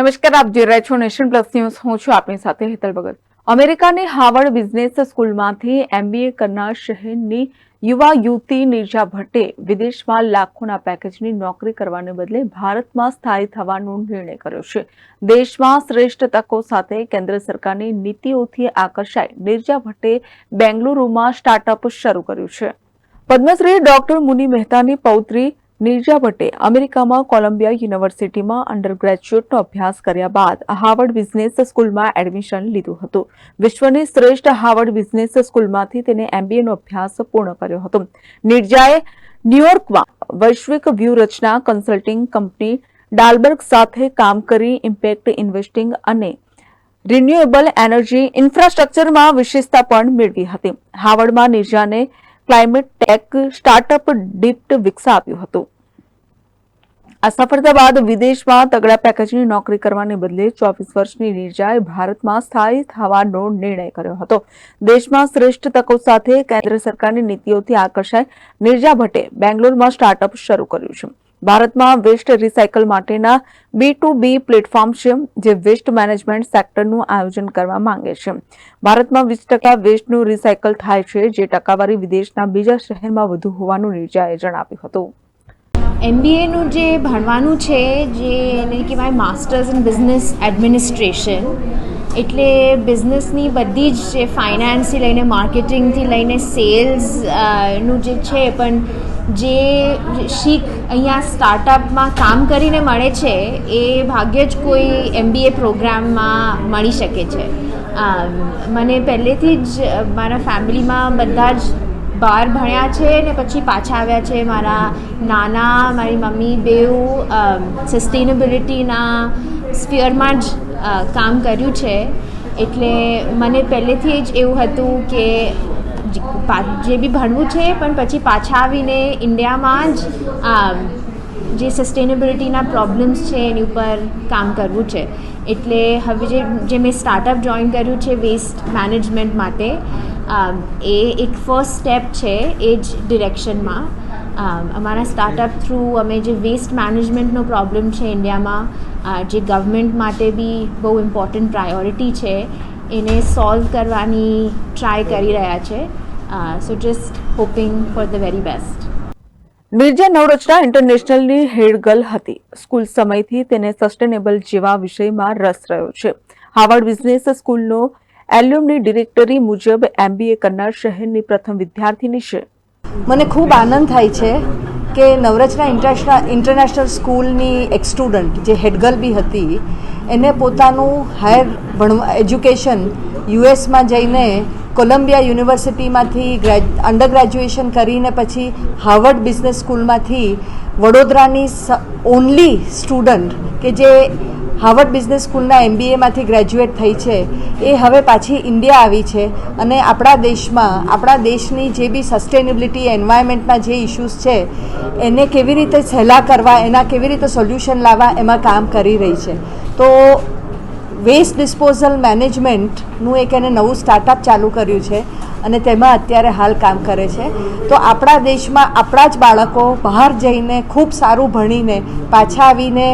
નમસ્કાર, આપ જોઈ રહ્યા છો નેશન પ્લસ ન્યૂઝ. હું છું આપની સાથે હેતલ ભગત. અમેરિકાની હાવર્ડ બિઝનેસ સ્કૂલમાંથી એમબીએ કરનાર શહેરની યુવા યુવતી નિર્જા ભટ્ટે વિદેશમાં લાખોના પેકેજની નોકરી કરવાને બદલે ભારતમાં સ્થાયી થવાનો નિર્ણય કર્યો છે. દેશમાં શ્રેષ્ઠ તકો સાથે કેન્દ્ર સરકારની નીતિઓથી આકર્ષાઈ નિર્જા ભટ્ટે બેંગલુરુમાં સ્ટાર્ટઅપ શરૂ કર્યું છે. પદ્મશ્રી ડોક્ટર મુનિ મહેતાની પૌત્રી નિર્જા ભટ્ટે અમેરિકામાં કોલંબિયા યુનિવર્સિટીમાં અંડર ગ્રેજ્યુએટનો અભ્યાસ કર્યા બાદ હાર્વર્ડ બિઝનેસ સ્કૂલમાં એડમિશન લીધું હતું. વિશ્વની શ્રેષ્ઠ હાર્વર્ડ બિઝનેસ સ્કૂલમાંથી તેને એમબીએનો અભ્યાસ પૂર્ણ કર્યો હતો. નિર્જાએ ન્યુયોર્કમાં વૈશ્વિક વ્યૂહરચના કન્સલ્ટિંગ કંપની ડાલબર્ગ સાથે કામ કરી ઇમ્પેક્ટ ઇન્વેસ્ટિંગ અને રિન્યુએબલ એનર્જી ઇન્ફ્રાસ્ટ્રક્ચરમાં વિશેષતા પણ મેળવી હતી. હાવર્ડમાં નિર્જાને ક્લાઇમેટ ટેક સ્ટાર્ટઅપ ડિપ્ટ વિકસાવ્યું હતું. આ સફળતા બાદ વિદેશમાં તગડા પેકેજની નોકરી કરવાને બદલે ચોવીસ વર્ષની નિર્જાએ ભારતમાં સ્થાયી થવાનો નિર્ણય કર્યો હતો. દેશમાં શ્રેષ્ઠ તકો સાથે કેન્દ્ર સરકારની નીતિઓથી આકર્ષાય નિર્જા ભટ્ટે બેંગ્લોરમાં સ્ટાર્ટઅપ શરૂ કર્યું છે. ભારતમાં વેસ્ટ રિસાયકલ માટેના બી ટુ બી પ્લેટફોર્મ છે, જે વેસ્ટ મેનેજમેન્ટ સેક્ટરનું આયોજન કરવા માંગે છે. ભારતમાં વીસ ટકા વેસ્ટનું રિસાયકલ થાય છે, જે ટકાવારી વિદેશના બીજા શહેરમાં વધુ હોવાનું નિર્જાએ જણાવ્યું હતું. એમબીએનું જે ભણવાનું છે, જે એને કહેવાય માસ્ટર્સ ઇન બિઝનેસ એડમિનિસ્ટ્રેશન એટલે બિઝનેસની બધી જ જે ફાઇનાન્સથી લઈને માર્કેટિંગથી લઈને સેલ્સનું જે છે, પણ જે શીખ અહીંયા સ્ટાર્ટઅપમાં કામ કરીને મળે છે, એ ભાગ્યે જ કોઈ એમબીએ પ્રોગ્રામમાં મળી શકે છે. મને પહેલેથી જ મારા ફેમિલીમાં બધા જ બહાર ભણ્યા છે ને પછી પાછા આવ્યા છે મારા નાના, મારી મમ્મી, બેઉ સસ્ટેનેબિલિટીના સ્પિયરમાં જ કામ કર્યું છે. એટલે મને પહેલેથી જ એવું હતું કે જે બી ભણવું છે, પણ પછી પાછા આવીને ઇન્ડિયામાં જ જે સસ્ટેનેબિલિટીના પ્રોબ્લેમ્સ છે, એની ઉપર કામ કરવું છે. એટલે હવે જે જે મેં સ્ટાર્ટઅપ જોઈન કર્યું છે વેસ્ટ મેનેજમેન્ટ માટે એ એક ફર્સ્ટ સ્ટેપ છે એ જ ડિરેક્શનમાં અમારા સ્ટાર્ટઅપ થ્રુ અમે જે વેસ્ટ મેનેજમેન્ટનો પ્રોબ્લેમ છે ઇન્ડિયામાં જે ગવર્મેન્ટ માટે બી બહુ ઇમ્પોર્ટન્ટ પ્રાયોરિટી છે, એને સોલ્વ કરવાની ટ્રાય કરી રહ્યા છે. So just hoping for the very best Mirja Navrachana ઇન્ટરનેશનલની head girl હતી. સ્કૂલ સમયથી તેને સસ્ટેનેબલ જેવા વિષયમાં રસ રહ્યો છે. હાવર્ડ બિઝનેસ સ્કૂલનો એલ્યુમની ડિરેક્ટરી મુજબ એમબીએ કરનાર શહેરની પ્રથમ વિદ્યાર્થીની છે. મને ખૂબ આનંદ થાય છે કે નવરચના ઇન્ટરનેશનલ ઇન્ટરનેશનલ સ્કૂલની એક સ્ટુડન્ટ જે હેડગર્લ બી હતી, એને પોતાનું હાયર ભણવા એજ્યુકેશન યુએસમાં જઈને કોલંબિયા યુનિવર્સિટીમાંથી અંડર ગ્રેજ્યુએશન કરીને પછી હાર્વર્ડ બિઝનેસ સ્કૂલમાંથી વડોદરાની ઓનલી સ્ટુડન્ટ કે જે હાર્વર્ડ બિઝનેસ સ્કૂલના એમબીએમાંથી ગ્રેજ્યુએટ થઈ છે. એ હવે પાછી ઇન્ડિયા આવી છે અને આપણા દેશમાં, આપણા દેશની જે બી સસ્ટેનેબિલિટી એન્વાયરમેન્ટના જે ઇશ્યુઝ છે, એને કેવી રીતે સહેલા કરવા, એના કેવી રીતે સોલ્યુશન લાવવા એમાં કામ કરી રહી છે. તો વેસ્ટ ડિસ્પોઝલ મેનેજમેન્ટનું એક એને નવું સ્ટાર્ટઅપ ચાલુ કર્યું છે અને તેમાં અત્યારે હાલ કામ કરે છે. તો આપણા દેશમાં આપણા જ બાળકો બહાર જઈને ખૂબ સારું ભણીને, પાછા આવીને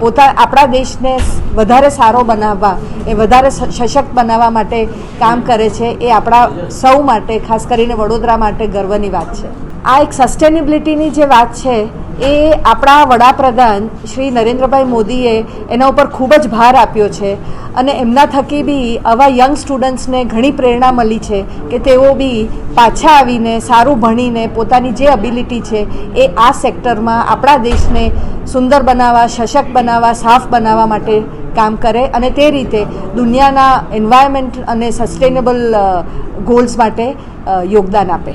પોતા આપણા દેશને વધારે સારો બનાવવા, એ વધારે સશક્ત બનાવવા માટે કામ કરે છે, એ આપણા સૌ માટે, ખાસ કરીને વડોદરા માટે ગર્વની વાત છે. આ એક સસ્ટેનેબિલિટીની જે વાત છે, એ આપણા વડાપ્રધાન શ્રી નરેન્દ્રભાઈ મોદીએ એના ઉપર ખૂબ જ ભાર આપ્યો છે. અને એમના થકી બી આવા યંગ સ્ટુડન્ટ્સને ઘણી પ્રેરણા મળી છે કે તેઓ બી પાછા આવીને, સારું ભણીને, પોતાની જે અબિલિટી છે, એ આ સેક્ટરમાં આપણા દેશને સુંદર બનાવવા, સશક્ત બનાવવા, સાફ બનાવવા માટે કામ કરે અને તે રીતે દુનિયાના એન્વાયરમેન્ટ અને સસ્ટેનેબલ ગોલ્સ માટે યોગદાન આપે.